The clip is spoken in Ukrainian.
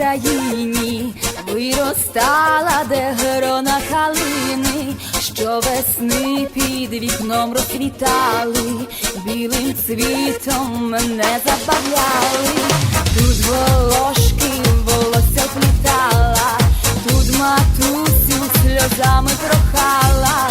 Україні виростала, де грона халини, що весни під вікном розквітали, білим цвітом не забавляли, тут волошки волосся плітала, тут матусю сльозами прохала.